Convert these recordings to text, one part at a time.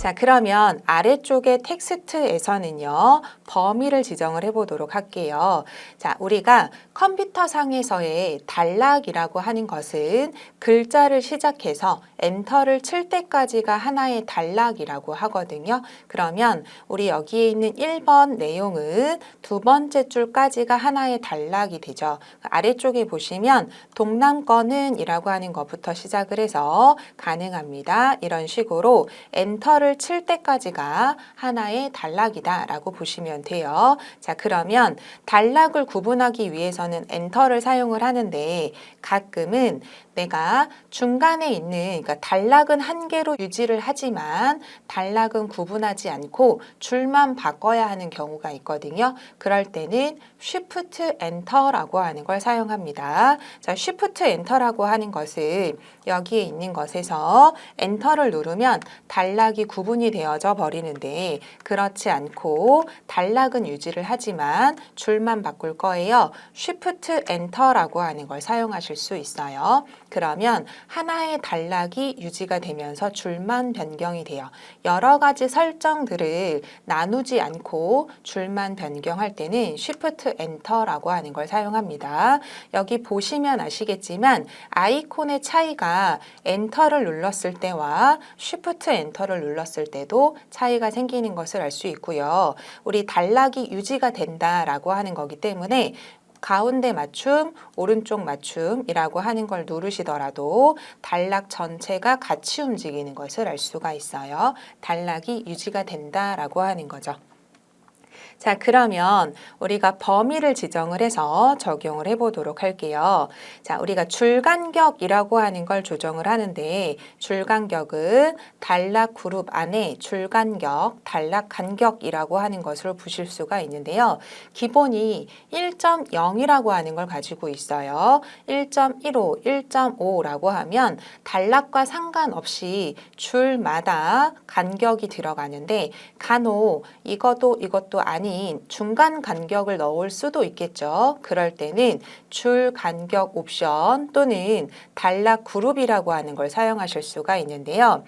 자, 그러면 아래쪽의 텍스트에서는요, 범위를 지정을 해보도록 할게요. 자, 우리가 컴퓨터상에서의 단락이라고 하는 것은 글자를 시작해서 엔터를 칠 때까지가 하나의 단락이라고 하거든요. 그러면 우리 여기에 있는 1번 내용은 두 번째 줄까지가 하나의 단락이 되죠. 아래쪽에 보시면 동남권은 이라고 하는 것부터 시작을 해서 가능합니다. 이런 식으로 엔터를 칠 때까지가 하나의 단락이다 라고 보시면 돼요. 자, 그러면 단락을 구분하기 위해서는 엔터를 사용을 하는데 가끔은 내가 중간에 있는 그러니까 단락은 한 개로 유지를 하지만 단락은 구분하지 않고 줄만 바꿔야 하는 경우가 있거든요. 그럴 때는 Shift Enter라고 하는 걸 사용합니다. 자, Shift Enter라고 하는 것은 여기에 있는 것에서 엔터를 누르면 단락이 구 분이 되어져 버리는데 그렇지 않고 단락은 유지를 하지만 줄만 바꿀 거예요. Shift Enter라고 하는 걸 사용하실 수 있어요. 그러면 하나의 단락이 유지가 되면서 줄만 변경이 돼요. 여러 가지 설정들을 나누지 않고 줄만 변경할 때는 Shift Enter라고 하는 걸 사용합니다. 여기 보시면 아시겠지만 아이콘의 차이가 엔터를 눌렀을 때와 Shift 엔터를 눌렀을 때도 차이가 생기는 것을 알 수 있고요. 우리 단락이 유지가 된다라고 하는 거기 때문에 가운데 맞춤, 오른쪽 맞춤이라고 하는 걸 누르시더라도 단락 전체가 같이 움직이는 것을 알 수가 있어요. 단락이 유지가 된다라고 하는 거죠. 자, 그러면 우리가 범위를 지정을 해서 적용을 해보도록 할게요. 자, 우리가 줄간격이라고 하는 걸 조정을 하는데 줄간격은 단락 그룹 안에 줄간격, 단락 간격이라고 하는 것을 보실 수가 있는데요. 기본이 1.0이라고 하는 걸 가지고 있어요. 1.15, 1.5라고 하면 단락과 상관없이 줄마다 간격이 들어가는데 간혹 이것도 이것도 아닌 중간 간격을 넣을 수도 있겠죠. 그럴 때는 줄 간격 옵션 또는 단락 그룹이라고 하는 걸 사용하실 수가 있는데요.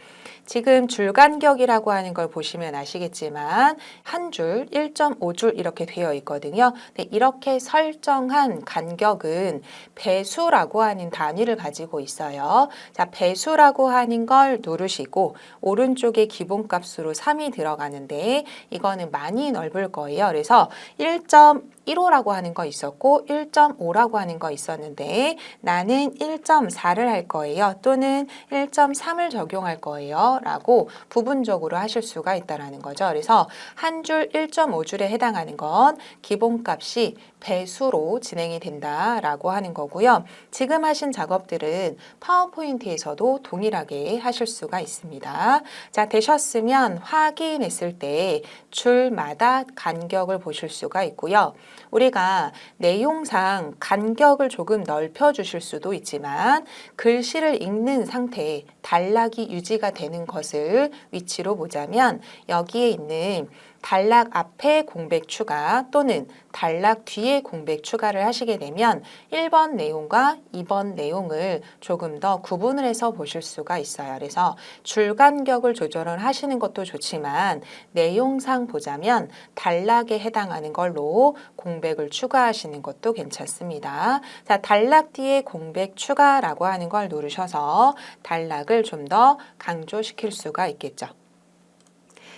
지금 줄 간격이라고 하는 걸 보시면 아시겠지만 한 줄, 1.5줄 이렇게 되어 있거든요. 근데 이렇게 설정한 간격은 배수라고 하는 단위를 가지고 있어요. 자, 배수라고 하는 걸 누르시고 오른쪽에 기본값으로 3이 들어가는데 이거는 많이 넓을 거예요. 그래서 1.15라고 하는 거 있었고 1.5라고 하는 거 있었는데 나는 1.4를 할 거예요. 또는 1.3을 적용할 거예요. 라고 부분적으로 하실 수가 있다라는 거죠. 그래서 한 줄 1.5줄에 해당하는 건 기본값이 배수로 진행이 된다라고 하는 거고요. 지금 하신 작업들은 파워포인트에서도 동일하게 하실 수가 있습니다. 자, 되셨으면 확인했을 때 줄마다 간격을 보실 수가 있고요. 우리가 내용상 간격을 조금 넓혀 주실 수도 있지만 글씨를 읽는 상태에 단락이 유지가 되는 것을 위치로 보자면 여기에 있는 단락 앞에 공백 추가 또는 단락 뒤에 공백 추가를 하시게 되면 1번 내용과 2번 내용을 조금 더 구분을 해서 보실 수가 있어요. 그래서 줄 간격을 조절을 하시는 것도 좋지만 내용상 보자면 단락에 해당하는 걸로 공백을 추가하시는 것도 괜찮습니다. 자, 단락 뒤에 공백 추가라고 하는 걸 누르셔서 단락을 좀 더 강조시킬 수가 있겠죠.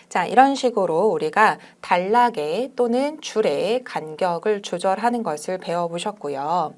자, 이런 식으로 우리가 단락에 또는 줄에 간격을 조절하는 것을 배워보셨고요.